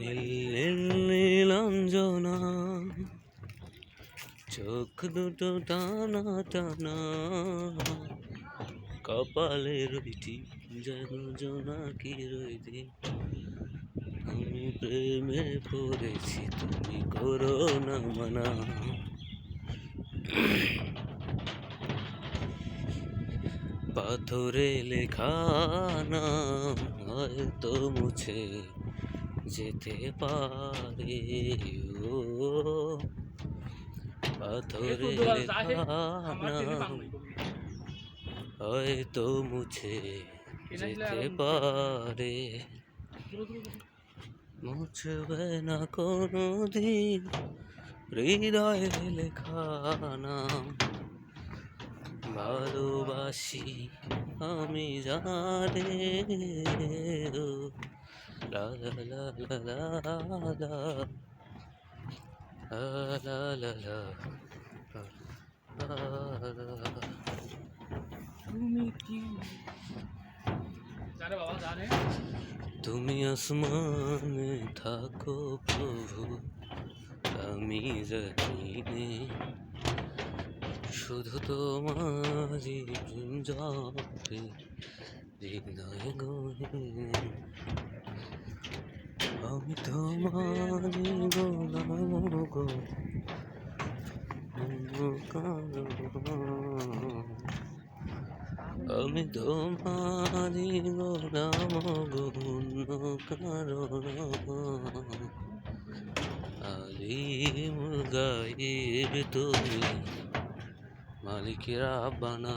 নীল নীলাঞ্জনা, চোখ দুটো টানা টানা কপালে রইটি যেন জোনাকি রইটি আমি প্রেমে পড়েছি, তুমি করো না মানা। পাথরে লেখা নাম হয়তো মুছে যেতে পারে ও পাথরে হয়তো মুছে যেতে পারে। মুছবে না কোনো দিন হৃদয়ে লেখা নাম ভালোবাসি আমি জানে লা লা লা লা লা লা লা লা লা তুমি কি তুমি আসমানে থাকো প্রভু, আমি জানি শুধু তোমারই গহীনে আমি তোমারই গোলাম গো আমি তোমারই গোলাম গো অন্য কারণ আলিম গায়েব তুমি মালিকেরা বানা